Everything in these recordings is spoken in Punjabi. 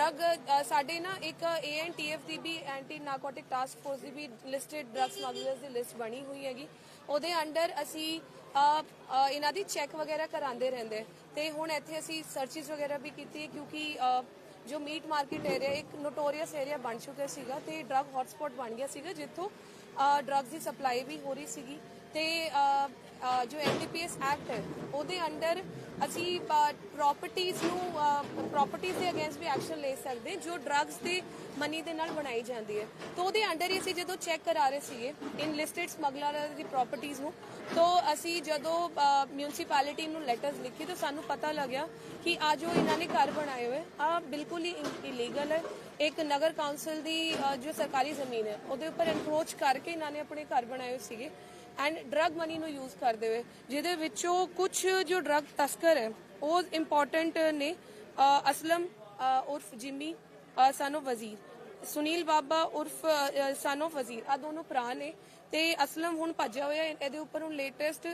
ਡਰੱਗ ਸਾਡੇ ਨਾ ਇੱਕ ਏਐਨਟੀਐਫ ਦੀ ਵੀ ਐਂਟੀ ਨਾਰਕੋਟਿਕ ਟਾਸਕ ਫੋਰਸ ਦੀ ਵੀ ਲਿਸਟਡ ਡਰੱਗ ਸਮਗਲਰਸ ਦੀ ਲਿਸਟ ਬਣੀ ਹੋਈ ਹੈਗੀ। ਉਹਦੇ ਅੰਡਰ ਅਸੀਂ ਇਹਨਾਂ ਦੀ ਚੈੱਕ ਵਗੈਰਾ ਕਰਾਉਂਦੇ ਰਹਿੰਦੇ। ਤੇ ਹੁਣ ਇੱਥੇ ਅਸੀਂ ਸਰਚਿਸ ਵਗੈਰਾ ਵੀ ਕੀਤੀ ਹੈ ਕਿਉਂਕਿ ਜੋ ਮੀਟ ਮਾਰਕੀਟ ਏਰੀਆ ਇੱਕ ਨੋਟੋਰੀਅਸ ਏਰੀਆ ਬਣ ਚੁੱਕਿਆ ਸੀਗਾ ਤੇ ਡਰੱਗ ਹੌਟਸਪੌਟ ਬਣ ਗਿਆ ਸੀਗਾ, ਜਿੱਥੋਂ ਡਰੱਗਸ ਦੀ ਸਪਲਾਈ ਵੀ ਹੋ ਰਹੀ ਸੀਗੀ। ਤੇ ਜੋ ਐਨਡੀਪੀਐਸ ਐਕਟ ਹੈ, ਉਹਦੇ ਅੰਡਰ ਅਸੀਂ ਪ੍ਰਾਪਰਟੀਆਂ ਨੂੰ ਪ੍ਰਾਪਰਟੀਆਂ ਦੇ ਅਗੇਂਸਟ ਵੀ ਐਕਸ਼ਨ ਲੈ ਸਕਦੇ, ਜੋ ਡਰੱਗਸ ਦੇ ਮਨੀ ਦੇ ਨਾਲ ਬਣਾਈ ਜਾਂਦੀ ਹੈ। ਤਾਂ ਉਹਦੇ ਅੰਡਰ ਹੀ ਅਸੀਂ ਜਦੋਂ ਚੈੱਕ ਕਰਾ ਰਹੇ ਸੀਗੇ ਇਨ ਲਿਸਟਡ ਸਮਗਲਰਾਂ ਦੀ ਪ੍ਰਾਪਰਟੀਆਂ ਨੂੰ, ਤਾਂ ਅਸੀਂ ਜਦੋਂ ਮਿਊਨਿਸਪੈਲਿਟੀ ਨੂੰ ਲੈਟਰਸ ਲਿਖੀ, ਤਾਂ ਸਾਨੂੰ ਪਤਾ ਲੱਗਿਆ ਕਿ ਆ ਜੋ ਇਹਨਾਂ ਨੇ ਘਰ ਬਣਾਏ ਹੋਏ, ਆ ਬਿਲਕੁਲ ਹੀ ਇਲੀਗਲ ਹੈ। ਇੱਕ ਨਗਰ ਕੌਂਸਲ ਦੀ ਜੋ ਸਰਕਾਰੀ ਜ਼ਮੀਨ ਹੈ, ਉਹਦੇ ਉੱਪਰ ਐਨਕਰੋਚ ਕਰਕੇ ਇਹਨਾਂ ਨੇ ਆਪਣੇ ਘਰ ਬਣਾਏ ਹੋਏ ਸੀਗੇ। ਐਂਡ ਡਰੱਗ ਮਨੀ ਨੂੰ ਯੂਜ਼ ਕਰਦੇ ਹੋਏ, ਜਿਹਦੇ ਵਿੱਚੋਂ ਕੁਝ ਜੋ ਡਰੱਗ ਤਸਕਰ ਹੈ, ਉਹ ਇੰਪੋਰਟੈਂਟ ਨੇ ਅਸਲਮ ਉਰਫ ਜਿਮੀ ਸਨੋ ਵਜ਼ੀਰ। ਸੁਨੀਲ ਬਾਬਾ ਉਰਫ ਸਾਨੋ ਵਜ਼ੀਰ ਆ ਦੋਨੋਂ ਭਰਾ ਨੇ ਤੇ ਅਸਲਮ ਹੁਣ ਭੱਜਿਆ ਹੋਇਆ ਹੈ। ਇਹਦੇ ਉੱਪਰ ਹੁਣ ਲੇਟੈਸਟ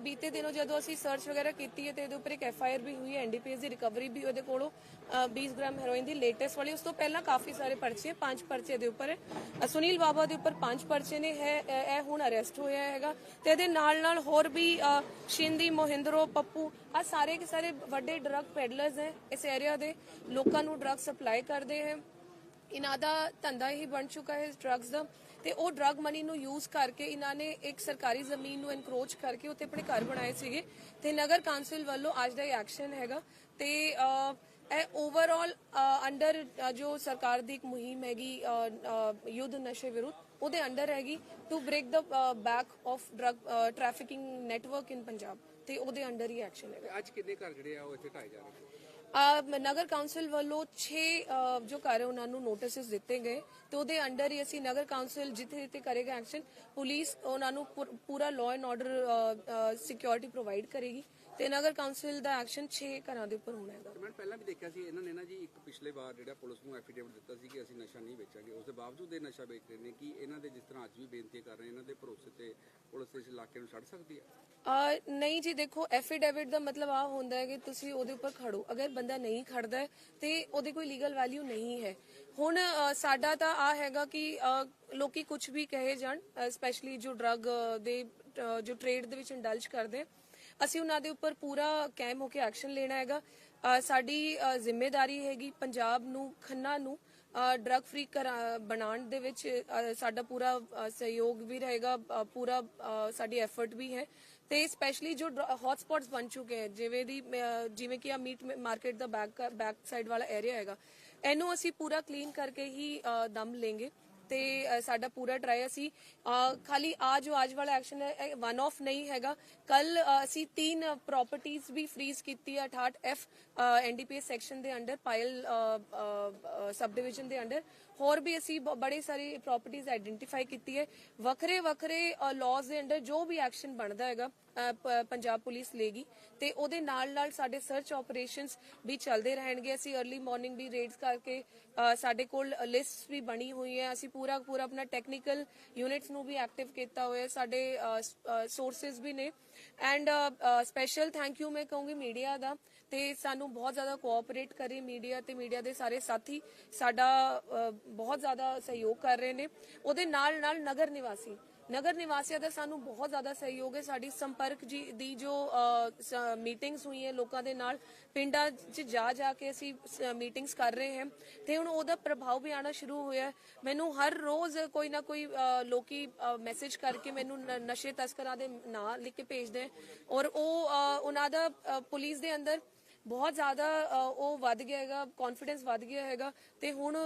ਬੀਤੇ ਦਿਨੋਂ ਜਦੋਂ ਅਸੀਂ ਸਰਚ ਵਗੈਰਾ ਕੀਤੀ ਹੈ ਤੇ ਇਹਦੇ ਉੱਪਰ ਇੱਕ ਐਫ ਆਈ ਆਰ ਵੀ ਹੋਈ ਹੈ ਐਨਡੀਪੀਐਸ ਦੀ ਰਿਕਵਰੀ ਵੀ ਉਹਦੇ ਕੋਲੋਂ ਅ, 20 ਗ੍ਰਾਮ ਹੈਰੋਇਨ ਦੀ ਲੇਟੈਸਟ ਵਾਲੀ। ਉਸ ਤੋਂ ਪਹਿਲਾਂ ਕਾਫੀ ਸਾਰੇ ਪਰਚੇ ਹੈ, ਪੰਜ ਪਰਚੇ ਦੇ ਉੱਪਰ ਹੈ। ਅ, ਸੁਨੀਲ ਬਾਬਾ ਦੇ ਉੱਪਰ ਪੰਜ ਪਰਚੇ ਨੇ ਹੈ ਇਹ ਇਹ ਹੁਣ ਅਰੈਸਟ ਹੋਇਆ ਹੈਗਾ। ਤੇ ਇਹਦੇ ਨਾਲ ਨਾਲ ਹੋਰ ਵੀ ਅ, ਸ਼ਿੰਦੀ ਮੋਹਿੰਦਰੋ ਪੱਪੂ ਆ ਸਾਰੇ ਕੇ ਸਾਰੇ ਵੱਡੇ ਡਰੱਗ ਪੈਡਲਰਸ ਹੈ ਇਸ ਏਰੀਆ ਦੇ। ਲੋਕਾਂ ਨੂੰ ਡਰੱਗ ਸਪਲਾਈ ਕਰਦੇ ਹੈ। ਇਹਨਾਂ ਦਾ ਧੰਦਾ ਹੀ ਬਣ ਚੁੱਕਾ ਹੈ ਡਰੱਗਸ ਦਾ ਤੇ ਉਹ ਡਰੱਗ ਮਨੀ ਨੂੰ ਯੂਜ਼ ਕਰਕੇ ਇਹਨਾਂ ਨੇ ਇੱਕ ਸਰਕਾਰੀ ਜ਼ਮੀਨ ਨੂੰ ਐਨਕਰੋਚ ਕਰਕੇ ਉੱਤੇ ਆਪਣੇ ਘਰ ਬਣਾਏ ਸੀਗੇ ਤੇ ਨਗਰ ਕੌਂਸਲ ਵੱਲੋਂ ਅੱਜ ਦਾ ਇਹ ਐਕਸ਼ਨ ਹੈਗਾ ਤੇ ਇਹ ਓਵਰਆਲ ਅੰਡਰ ਜੋ ਸਰਕਾਰ ਦੀ ਇੱਕ ਮੁਹਿੰਮ ਹੈਗੀ ਯੁੱਧ ਨਸ਼ੇ ਵਿਰੁੱਧ, ਉਹਦੇ ਅੰਡਰ ਹੈਗੀ to break the back of drug trafficking network in Punjab ਤੇ ਉਹਦੇ ਅੰਡਰ ਹੀ ਐਕਸ਼ਨ ਹੈਗਾ। ਅੱਜ ਕਿੰਨੇ ਘਰ ਜਿਹੜੇ ਆ ਉਹ ਇੱਥੇ ਢਾਏ ਜਾ ਰਹੇ ਨਗਰ ਕੌਂਸਲ ਵੱਲੋਂ 6 ਜੋ ਘਰ ਹੈ ਉਹਨਾਂ ਨੂੰ ਨੋਟਿਸਸ ਦਿੱਤੇ ਗਏ ਤੇ ਉਹਦੇ ਅੰਡਰ ਹੀ ਅਸੀਂ ਨਗਰ ਕੌਂਸਲ ਜਿੱਥੇ ਜਿੱਥੇ ਕਰੇਗਾ ਐਕਸ਼ਨ ਪੁਲਿਸ ਉਹਨਾਂ ਨੂੰ ਪੁਰ- law and order security provide ਕਰੇਗੀ ਤੇ ਨਗਰ ਕੌਂਸਲ ਦਾ ਐਕਸ਼ਨ 6 ਘਰਾਂ ਦੇ ਉੱਪਰ ਹੋਣਾ ਹੈਗਾ। ਮੈਂ ਪਹਿਲਾਂ ਵੀ ਦੇਖਿਆ ਸੀ ਇਹਨਾਂ ਨੇ ਨਾ ਜੀ ਇੱਕ ਪਿਛਲੇ ਵਾਰ ਜਿਹੜਾ ਪੁਲਿਸ ਨੂੰ ਐਫੀਡੇਵਿਟ ਦਿੱਤਾ ਸੀ ਕਿ ਅਸੀਂ ਨਸ਼ਾ ਨਹੀਂ ਵੇਚਾਂਗੇ ਉਸ ਦੇ ਬਾਵਜੂਦ ਇਹ ਨਸ਼ਾ ਵੇਚ ਰਹੇ ਨੇ ਕਿ ਇਹਨਾਂ ਦੇ ਜਿਸ ਤਰ੍ਹਾਂ ਅੱਜ ਵੀ ਬੇਨਤੀ ਕਰ ਰਹੇ ਇਹਨਾਂ ਦੇ ਭਰੋਸੇ ਤੇ ਪੁਲਿਸ ਇਸ ਇਲਾਕੇ ਨੂੰ ਛੱਡ ਸਕਦੀ ਹੈ? ਨਹੀਂ ਜੀ ਦੇਖੋ ਐਫੀਡੇਵਿਟ ਦਾ ਮਤਲਬ ਆ ਹੁੰਦਾ ਹੈ ਕਿ ਤੁਸੀਂ ਉਹਦੇ ਉੱਪਰ ਖੜੋ। ਅਗਰ ਬੰਦਾ ਨਹੀਂ ਖੜਦਾ ਤੇ ਉਹਦੀ ਕੋਈ ਲੀਗਲ ਵੈਲਿਊ ਨਹੀਂ ਹੈ। ਹੁਣ ਸਾਡਾ ਤਾਂ ਆ ਹੈਗਾ ਕਿ ਲੋਕੀ ਕੁਝ ਵੀ ਕਹੇ ਜਾਣ ਸਪੈਸ਼ਲੀ ਜੋ ਡਰੱਗ ਦੇ ਜੋ ਟ੍ਰੇਡ ਦੇ ਵਿੱਚ ਇੰਡਲਜ ਕਰਦੇ ਅਸੀਂ ਉਹਨਾਂ ਦੇ ਉੱਪਰ ਪੂਰਾ ਕੈਮ ਹੋ ਕੇ ਐਕਸ਼ਨ ਲੈਣਾ ਹੈਗਾ। ਸਾਡੀ ਅਹ, ਜ਼ਿੰਮੇਵਾਰੀ ਹੈਗੀ ਪੰਜਾਬ ਨੂੰ ਖੰਨਾ ਨੂੰ ਡਰੱਗ ਫ੍ਰੀ ਬਣਾਉਣ ਦੇ ਵਿੱਚ ਸਾਡਾ ਪੂਰਾ ਸਹਿਯੋਗ ਵੀ ਰਹੇਗਾ ਪੂਰਾ ਸਾਡੀ ਐਫਰਟ ਵੀ ਹੈ। ਤੇ ਸਪੈਸ਼ਲੀ ਜੋ ਹੌਟ ਸਪੌਟਸ ਬਣ ਚੁੱਕੇ ਹੈ, ਜਿਵੇਂ ਦੀ ਜਿਵੇਂ ਕਿ ਆ ਮੀਟ ਮਾਰਕੀਟ ਦਾ ਬੈਕ ਬੈਕ ਸਾਈਡ ਵਾਲਾ ਏਰੀਆ ਹੈਗਾ, ਇਹਨੂੰ ਅਸੀਂ ਪੂਰਾ ਕਲੀਨ ਕਰਕੇ ਹੀ ਦਮ ਲੇਂਗੇ ਤੇ ਸਾਡਾ ਪੂਰਾ ਟਰਾਈ ਅਸੀਂ ਖਾਲੀ ਆ ਜੋ ਅੱਜ ਵਾਲਾ ਐਕਸ਼ਨ ਹੈ ਵਨ ਆਫ ਨਹੀਂ ਹੈਗਾ। ਕੱਲ ਅਸੀਂ ਤਿੰਨ ਪ੍ਰਾਪਰਟੀਆਂ ਵੀ ਫ੍ਰੀਜ਼ ਕੀਤੀ ਹੈ 68 ਐਫ ਐਨਡੀਪੀਐਸ ਸੈਕਸ਼ਨ ਦੇ ਅੰਡਰ ਪਾਇਲ ਸਬ ਡਿਵੀਜ਼ਨ ਦੇ ਅੰਡਰ ਹੋਰ ਵੀ ਅਸੀਂ ਬੜੇ ਸਾਰੇ ਪ੍ਰਾਪਰਟੀਆਂ ਆਈਡੈਂਟੀਫਾਈ ਕੀਤੀ ਹੈ। ਵੱਖਰੇ ਵੱਖਰੇ ਲਾਜ਼ ਦੇ ਅੰਡਰ ਜੋ ਵੀ ਐਕਸ਼ਨ ਬਣਦਾ ਹੈਗਾ ਪੰਜਾਬ ਪੁਲਿਸ ਲੇਗੀ ਤੇ ਉਹਦੇ ਨਾਲ ਨਾਲ ਸਾਡੇ ਸਰਚ ਆਪਰੇਸ਼ਨਸ ਵੀ ਚੱਲਦੇ ਰਹਿਣਗੇ। ਅਸੀਂ अर्ਲੀ ਮਾਰਨਿੰਗ ਵੀ ਰੇਡਸ ਕਰਕੇ ਸਾਡੇ ਕੋਲ ਲਿਸਟ ਵੀ ਬਣੀ ਹੋਈ ਹੈ। ਅਸੀਂ ਪੂਰਾ ਪੂਰਾ ਆਪਣਾ ਟੈਕਨੀਕਲ ਯੂਨਿਟਸ ਨੂੰ ਵੀ ਐਕਟਿਵ ਕੀਤਾ ਹੋਇਆ ਸਾਡੇ ਸੋਰਸਸ ਵੀ ਨੇ। ਐਂਡ ਸਪੈਸ਼ਲ ਥੈਂਕ ਯੂ ਮੈਂ ਕਹੂੰਗੀ ਮੀਡੀਆ ਦਾ। ਤੇ ਸਾਨੂੰ ਬਹੁਤ ਜ਼ਿਆਦਾ ਕੋਆਪਰੇਟ ਕਰੇ ਮੀਡੀਆ ਤੇ ਮੀਡੀਆ ਦੇ ਸਾਰੇ ਸਾਥੀ। ਸਾਡਾ ਬਹੁਤ ਜ਼ਿਆਦਾ ਸਹਿਯੋਗ ਕਰ ਰਹੇ ਨੇ। ਉਹਦੇ ਨਾਲ ਨਾਲ ਨਗਰ ਨਿਵਾਸੀ। ਨਗਰ ਨਿਵਾਸੀਆਂ ਦਾ ਸਾਨੂੰ ਬਹੁਤ ਜ਼ਿਆਦਾ ਸਹਿਯੋਗ ਹੈ। ਸਾਡੀ ਸੰਪਰਕ ਜੀ ਦੀ ਜੋ ਮੀਟਿੰਗਸ ਹੋਈਆਂ ਲੋਕਾਂ ਦੇ ਨਾਲ, ਪਿੰਡਾਂ 'ਚ ਜਾ ਜਾ ਕੇ ਅਸੀਂ ਮੀਟਿੰਗਸ ਕਰ ਰਹੇ ਹਾਂ। ਤੇ ਹੁਣ ਉਹਦਾ ਪ੍ਰਭਾਵ ਵੀ ਆਣਾ ਸ਼ੁਰੂ ਹੋਇਆ ਹੈ। ਮੈਨੂੰ ਹਰ ਰੋਜ਼ ਕੋਈ ਨਾ ਕੋਈ ਲੋਕੀ ਮੈਸੇਜ ਕਰਕੇ ਮੈਨੂੰ ਨਸ਼ੇ ਤਸਕਰਾਂ ਦੇ ਨਾਂ ਲਿਖ ਕੇ ਭੇਜਦੇ ਹੈ। ਔਰ ਉਹ ਉਹਨਾਂ ਦਾ ਪੁਲਿਸ ਦੇ ਅੰਦਰ ਬਹੁਤ ਜ਼ਿਆਦਾ ਉਹ ਵੱਧ ਗਿਆ ਹੈਗਾ ਕੌਨਫੀਡੈਂਸ ਵੱਧ ਗਿਆ ਹੈਗਾ ਤੇ ਹੁਣ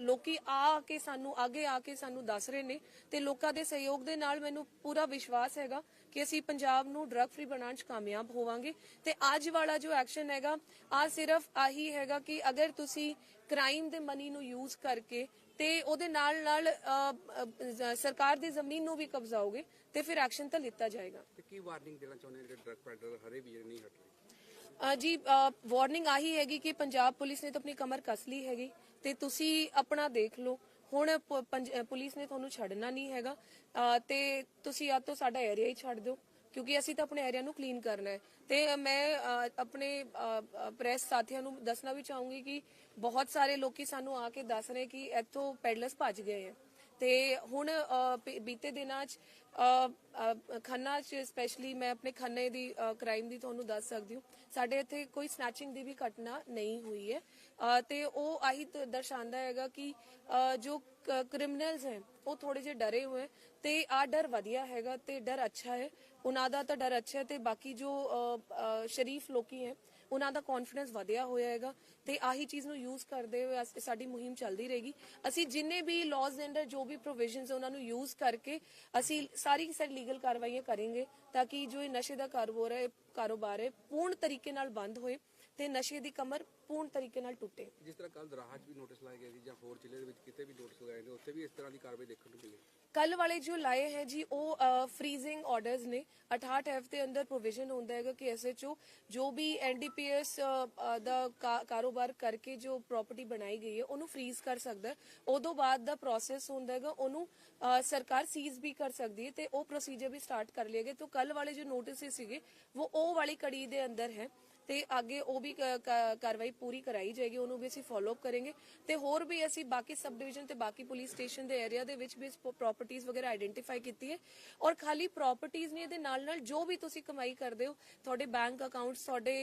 ਲੋਕੀ ਆ ਕੇ ਸਾਨੂੰ, ਅੱਗੇ ਆ ਕੇ ਸਾਨੂੰ ਦੱਸ ਰਹੇ ਨੇ ਤੇ ਲੋਕਾਂ ਦੇ ਸਹਿਯੋਗ ਦੇ ਨਾਲ ਮੈਨੂੰ ਪੂਰਾ ਵਿਸ਼ਵਾਸ ਹੈਗਾ ਕਿ ਅਸੀਂ ਪੰਜਾਬ ਨੂੰ ਡਰੱਗ ਫ੍ਰੀ ਬਣਾਉਣ 'ਚ ਕਾਮਯਾਬ ਹੋਵਾਂਗੇ ਤੇ ਅੱਜ ਵਾਲਾ ਜੋ ਐਕਸ਼ਨ ਹੈਗਾ, ਆ ਸਿਰਫ ਆਹੀ ਹੈਗਾ ਕਿ ਅਗਰ ਤੁਸੀਂ ਕ੍ਰਾਈਮ ਦੇ ਮਨੀ ਨੂੰ ਯੂਜ਼ ਕਰਕੇ ਤੇ ਉਹਦੇ ਨਾਲ ਨਾਲ ਸਰਕਾਰ ਦੀ ਜ਼ਮੀਨ ਨੂੰ ਵੀ ਕਬਜ਼ਾਓਗੇ ਤੇ ਫਿਰ ਐਕਸ਼ਨ ਤਾਂ ਲਿੱਤਾ ਜਾਏਗਾ। ਤੇ ਕੀ ਵਾਰਨਿੰਗ ਦੇਣਾ ਚਾਹੁੰਦੇ ਨੇ ਜਿਹੜੇ ਡਰੱਗ ਪੈਡਲਰ ਹਰੇ ਵੀ ਨਹੀਂ ਹਟ? ਜੀ ਵਾਰਨਿੰਗ ਆਹੀ ਹੈਗੀ ਕਿ ਪੰਜਾਬ ਪੁਲਿਸ ਨੇ ਤਾਂ ਆਪਣੀ ਕਮਰ ਕੱਸ ਲਈ ਹੈਗੀ ਤੇ ਤੁਸੀਂ ਆਪਣਾ ਦੇਖ ਲਓ। ਹੁਣ ਪੁਲਿਸ ਨੇ ਤੁਹਾਨੂੰ ਛੱਡਣਾ ਨਹੀਂ ਹੈਗਾ। ਤੇ ਤੁਸੀਂ ਆ ਤੋਂ ਸਾਡਾ ਏਰੀਆ ਹੀ ਛੱਡ ਦਿਓ, ਕਿਉਂਕਿ ਅਸੀਂ ਤਾਂ ਆਪਣੇ ਏਰੀਆ ਨੂੰ ਕਲੀਨ ਕਰਨਾ ਹੈ। ਤੇ ਮੈਂ ਆਪਣੇ ਪ੍ਰੈਸ ਸਾਥੀਆਂ ਨੂੰ ਦੱਸਣਾ ਵੀ ਚਾਹੂੰਗੀ ਕਿ ਬਹੁਤ ਸਾਰੇ ਲੋਕੀ ਸਾਨੂੰ ਆ ਕੇ ਦੱਸ ਰਹੇ ਕਿ ਇੱਥੋਂ ਪੈਡਲਰਸ ਭੱਜ ਗਏ ਹੈ। ਤੇ ਹੁਣ ਬੀਤੇ ਦਿਨਾਂ 'ਚ ਖੰਨਾ 'ਚ ਸਪੈਸ਼ਲੀ ਮੈਂ ਆਪਣੇ ਖੰਨੇ ਦੀ ਕ੍ਰਾਈਮ ਦੀ ਤੁਹਾਨੂੰ ਦੱਸ ਸਕਦੀ ਹਾਂ। ਸਾਡੇ ਇੱਥੇ ਕੋਈ ਸਨੈਚਿੰਗ ਦੀ ਵੀ ਘਟਨਾ ਨਹੀਂ ਹੋਈ ਹੈ। ਤੇ ਉਹ ਆਹੀ ਤ- ਦਰਸਾਉਂਦਾ ਹੈਗਾ ਕਿ ਜੋ ਕ੍ਰਿਮੀਨਲਸ ਹੈ ਉਹ ਥੋੜੇ ਜਿਹੇ ਡਰੇ ਹੋਏ ਤੇ ਆ ਡਰ ਵਧੀਆ ਹੈਗਾ ਤੇ ਡਰ ਅੱਛਾ ਹੈ। ਉਹਨਾਂ ਦਾ ਤਾਂ ਡਰ ਅੱਛਾ ਹੈ ਤੇ ਬਾਕੀ ਜੋ ਅ, ਸ਼ਰੀਫ ਲੋਕੀ ਹੈ ਉਹਨਾਂ ਦਾ ਕੌਨਫੀਡੈਂਸ ਵਧਿਆ ਹੋਇਆ ਹੈਗਾ ਤੇ ਆਹੀ ਚੀਜ਼ ਨੂੰ ਯੂਜ਼ ਕਰਦੇ ਹੋਏ ਅਸ- ਸਾਡੀ ਮੁਹਿੰਮ ਚੱਲਦੀ ਰਹੇਗੀ। ਅਸੀਂ ਜਿੰਨੇ ਵੀ ਲਾਜ਼ ਦੇ ਅੰਦਰ ਜੋ ਵੀ ਪ੍ਰੋਵੀਜ਼ਨਸ ਉਹਨਾਂ ਨੂੰ ਯੂਜ਼ ਕਰਕੇ ਅਸੀਂ ਸਾਰੀ ਸਾਰੀ ਲੀਗਲ ਕਾਰਵਾਈਆਂ ਕਰਾਂਗੇ ਤਾਂ ਕਿ ਜੋ ਇਹ ਨਸ਼ੇ ਦਾ ਕਾਰੋਬਾਰ ਹੈ ਕਾਰੋਬਾਰ ਹੈ, ਪੂਰਨ ਤਰੀਕੇ ਨਾਲ ਬੰਦ ਹੋਏ ਤੇ ਨਸ਼ੇ ਦੀ ਕਮਰ ਪੂਰਨ ਤਰੀਕੇ ਨਾਲ ਟੁੱਟੇ। ਜਿਸ ਤਰ੍ਹਾਂ ਕੱਲ ਦਰਾਹਾ 'ਚ ਵੀ ਨੋਟਿਸ ਲਾਏ ਗਏ ਸੀ ਜਾਂ ਹੋਰ ਜ਼ਿਲ੍ਹੇ ਦੇ ਵਿੱਚ ਕਿਤੇ ਵੀ ਨੋਟਿਸ ਲਗਾਏ ਨੇ ਉੱਥੇ ਵੀ ਇਸ ਤਰ੍ਹਾਂ ਦੀ ਕਾਰਵਾਈ ਦੇਖਣ ਨੂੰ ਮਿਲੀ। ਕੱਲ ਵਾਲੇ ਜੋ ਲਾਏ ਹੈ ਜੀ ਉਹ ਫ੍ਰੀਜ਼ਿੰਗ ਆਰਡਰਸ ਨੇ। 68 ਐਫ ਦੇ ਅੰਦਰ ਪ੍ਰੋਵੀਜ਼ਨ ਹੁੰਦਾ ਹੈਗਾ ਕਿ ਐਸਐਚਓ ਜੋ ਵੀ ਐਨਡੀਪੀਐਸ ਦਾ ਕਾਰੋਬਾਰ ਕਰਕੇ ਜੋ ਪ੍ਰਾਪਰਟੀ ਬਣਾਈ ਗਈ ਹੈ ਉਹਨੂੰ ਫ੍ਰੀਜ਼ ਕਰ ਸਕਦਾ ਉਦੋਂ ਬਾਅਦ ਦਾ ਪ੍ਰੋਸੈਸ ਹੁੰਦਾ ਹੈਗਾ ਉਹਨੂੰ ਸਰਕਾਰ ਸੀਜ਼ ਵੀ ਕਰ ਸਕਦੀ ਹੈ ਤੇ ਉਹ ਪ੍ਰੋਸੀਜਰ ਵੀ ਸਟਾਰਟ ਕਰ ਲਿਆ ਗਿਆ। ਤਾਂ ਕੱਲ ਵਾਲੇ ਜੋ ਨੋਟਿਸ ਸੀਗੇ ਉਹ ਉਹ ਵਾਲੀ ਕੜੀ ਦੇ ਅੰਦਰ ਹੈ। ਤੇ ਅੱਗੇ ਉਹ ਵੀ ਕਾਰਵਾਈ ਪੂਰੀ ਕਰਾਈ ਜਾਏਗੀ ਉਹਨੂੰ ਵੀ ਅਸੀਂ ਫਾਲੋ ਅਪ ਕਰਾਂਗੇ। ਤੇ ਹੋਰ ਵੀ ਅਸੀਂ ਬਾਕੀ ਸਬ ਡਿਵੀਜ਼ਨ ਤੇ ਬਾਕੀ ਪੁਲਿਸ ਸਟੇਸ਼ਨ ਦੇ ਏਰੀਆ ਦੇ ਵਿੱਚ ਵੀ ਪ੍ਰਾਪਰਟੀਆਂ ਵਗੈਰਾ ਆਇਡੈਂਟੀਫਾਈ ਕੀਤੀ ਹੈ। ਔਰ ਖਾਲੀ ਪ੍ਰਾਪਰਟੀਆਂ ਨਹੀਂ ਇਹਦੇ ਨਾਲ ਨਾਲ ਜੋ ਵੀ ਤੁਸੀਂ ਕਮਾਈ ਕਰਦੇ ਹੋ ਤੁਹਾਡੇ ਬੈਂਕ ਅਕਾਊਂਟਸ ਤੁਹਾਡੇ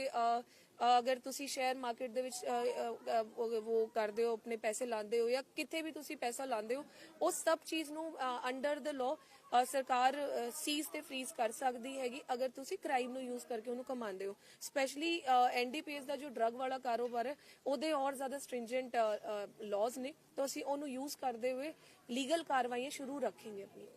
ਅਗਰ ਤੁਸੀਂ ਸ਼ੇਅਰ ਮਾਰਕੀਟ ਦੇ ਵਿੱਚ ਅ, ਉਹ ਕਰਦੇ ਹੋ ਆਪਣੇ ਪੈਸੇ ਲਾਉਂਦੇ ਹੋ ਜਾਂ ਕਿਤੇ ਵੀ ਤੁਸੀਂ ਪੈਸਾ ਲਾਉਂਦੇ ਹੋ ਉਹ ਸਭ ਚੀਜ਼ ਨੂੰ ਅੰਡਰ ਦ ਲਾਅ ਸਰਕਾਰ ਸੀਜ਼ ਤੇ ਫ੍ਰੀਜ਼ ਕਰ ਸਕਦੀ ਹੈਗੀ ਅਗਰ ਤੁਸੀਂ ਕ੍ਰਾਈਮ ਨੂੰ ਯੂਜ਼ ਕਰਕੇ ਉਹਨੂੰ ਕਮਾਉਂਦੇ ਹੋ। ਸਪੈਸ਼ਲੀ ਐਨਡੀਪੀਐਸ ਦਾ ਜੋ ਡਰੱਗ ਵਾਲਾ ਕਾਰੋਬਾਰ ਹੈ, ਉਹਦੇ ਔਰ ਜ਼ਿਆਦਾ ਸਟ੍ਰਿੰਜੈਂਟ ਲਾਜ਼ ਨੇ, ਤਾਂ ਅਸੀਂ ਉਹਨੂੰ ਯੂਜ਼ ਕਰਦੇ ਹੋਏ ਲੀਗਲ ਕਾਰਵਾਈਆਂ ਸ਼ੁਰੂ ਰੱਖਾਂਗੇ ਆਪਣੀ।